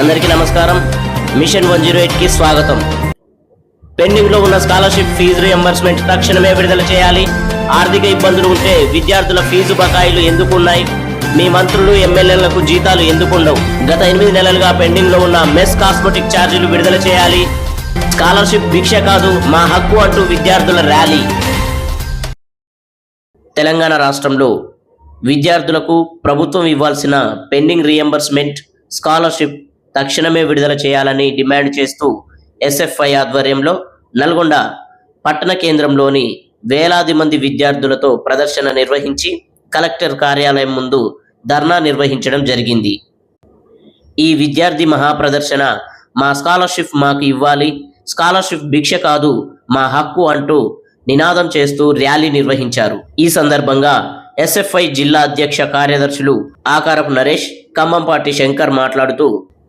అందరికీ నమస్కారం. Machine one zero కి స్వాగతం. పెండింగ్లో ఉన్న స్కాలర్షిప్ ఫీజు రియంబర్స్మెంట్ తక్షణమే విడుదల చేయాలి. ఆర్థిక ఇబ్బందులు ఉంటే విద్యార్థుల ఫీజు బకాయిలు ఎందుకు ఉన్నాయి? మీ మంత్రులు ఎమ్మెల్యేలకు జీతాలు ఎందుకు ఉండవు? గత ఎనిమిది నెలలుగా పెండింగ్లో ఉన్న మెస్ కాస్మెటిక్ ఛార్జీలు విడుదల చేయాలి. స్కాలర్షిప్ భిక్ష కాదు మా హక్కు అంటూ విద్యార్థుల ర్యాలీ. తెలంగాణ రాష్ట్రంలో విద్యార్థులకు ప్రభుత్వం ఇవ్వాల్సిన పెండింగ్ రియంబర్స్మెంట్ స్కాలర్షిప్ తక్షణమే విడుదల చేయాలని డిమాండ్ చేస్తూ ఎస్ఎఫ్ఐ ఆధ్వర్యంలో నల్గొండ పట్టణ కేంద్రంలోని వేలాది మంది విద్యార్థులతో ప్రదర్శన నిర్వహించి కలెక్టర్ కార్యాలయం ముందు ధర్నా నిర్వహించడం జరిగింది. ఈ విద్యార్థి మహాప్రదర్శన మా స్కాలర్షిప్ మాకు ఇవ్వాలి స్కాలర్షిప్ భిక్ష కాదు మా హక్కు అంటూ నినాదం చేస్తూ ర్యాలీ నిర్వహించారు. ఈ సందర్భంగా ఎస్ఎఫ్ఐ జిల్లా అధ్యక్ష కార్యదర్శులు ఆకారపు నరేష్ ఖమ్మంపాటి శంకర్ మాట్లాడుతూ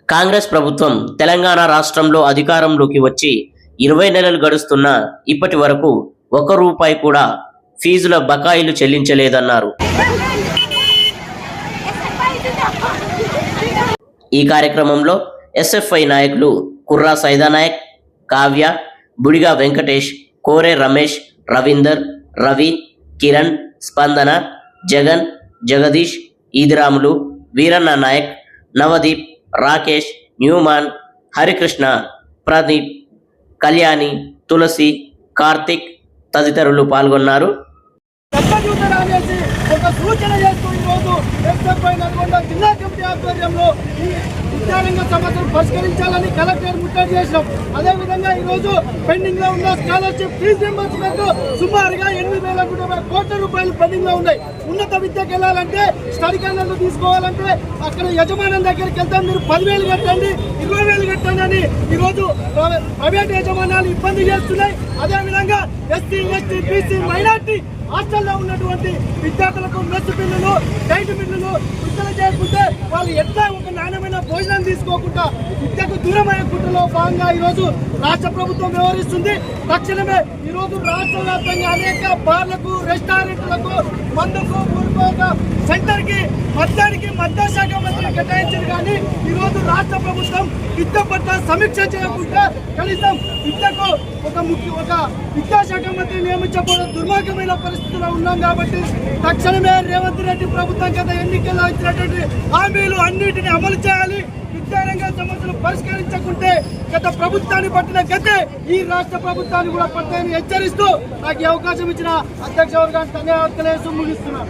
కాంగ్రెస్ ప్రభుత్వం తెలంగాణ రాష్ట్రంలో అధికారంలోకి వచ్చి ఇరవై నెలలు గడుస్తున్నా ఇప్పటి వరకు ఒక రూపాయి కూడా ఫీజుల బకాయిలు చెల్లించలేదన్నారు. ఈ కార్యక్రమంలో ఎస్ఎఫ్ఐ నాయకులు కుర్రా సైదానాయక్ కావ్య బుడిగా వెంకటేష్ కోరే రమేష్ రవీందర్ రవి కిరణ్ స్పందన జగన్ జగదీష్ ఈదిరాములు వీరన్న నాయక్ నవదీప్ రాకేష్ న్యూమాన్ హరికృష్ణ ప్రదీప్ కళ్యాణి తులసి కార్తిక్ తదితరులు పాల్గొన్నారు. ఒక సూచన చేస్తూ ఈరోజు ఎస్ఎఫ్ఐ నల్గొండ జిల్లా కమిటీ ఆధ్వర్యంలో ఈ విద్యారంగ సమస్యలు పరిష్కరించాలని కలెక్టర్ ముట్టడి చేసినాం అదేవిధంగా ఈరోజు పెండింగ్లో ఉన్న స్కాలర్షిప్ ఫీజు రింబర్స్మెంట్ సుమారుగా ఎనిమిది వేల కోట్ల రూపాయలు పెండింగ్లో ఉన్నాయి. ఉన్నత విద్యకి వెళ్ళాలంటే స్టడీ కార్డులు తీసుకోవాలంటే అక్కడ యజమానం దగ్గరికి వెళ్తాను మీరు పదివేలు కట్టండి ఇరవై వేలు కట్టండి అని ఈరోజు ప్రైవేట్ యజమానాలు ఇబ్బంది చేస్తున్నాయి. అదేవిధంగా ఎస్సీ ఎస్టీ బీసీ మైనార్టీ హాస్టల్లో ఉన్నటువంటి విద్యార్థులకు మెస్ పిల్లలు డైట్ మిల్లులు విడుదల చేయకుంటే వాళ్ళు ఎట్లా ఒక నాణ్యమైన భోజనం తీసుకోకుండా విద్యకు దూరమైన కుట్రలో భాగంగా ఈరోజు రాష్ట్ర ప్రభుత్వం వ్యవహరిస్తుంది. తక్షణమే ఈరోజు రాష్ట్ర వ్యాప్తంగా అనేక బార్లకు రెస్టారెంట్లకు మందుకు ఊరుకోక సెంటర్కి కి మద్యానికి మద్యశాఖ మంత్రులు కేటాయించారు. కానీ ఈరోజు రాష్ట్ర ప్రభుత్వం విద్య పట్ల సమీక్ష చేయకుండా కనీసం విద్యకు ఒక ముఖ్య ఒక విద్యాశాఖ మంత్రి నియమించబోయే దుర్మార్గమైన పరిస్థితిలో ఉన్నాం కాబట్టి తక్షణమే రేవంత్ రెడ్డి ప్రభుత్వం గత ఎన్నికల్లో ఇచ్చినటువంటి హామీలు అన్నిటిని అమలు చేయాలి. విద్యారంగ సమస్యలు పరిష్కరించకుంటే గత ప్రభుత్వాన్ని పట్టిన గతే ఈ రాష్ట్ర ప్రభుత్వాన్ని కూడా పట్టాయని హెచ్చరిస్తూ నాకు అవకాశం ఇచ్చిన అధ్యక్ష వర్గానికి ధన్యవాదాలు ముగిస్తున్నాను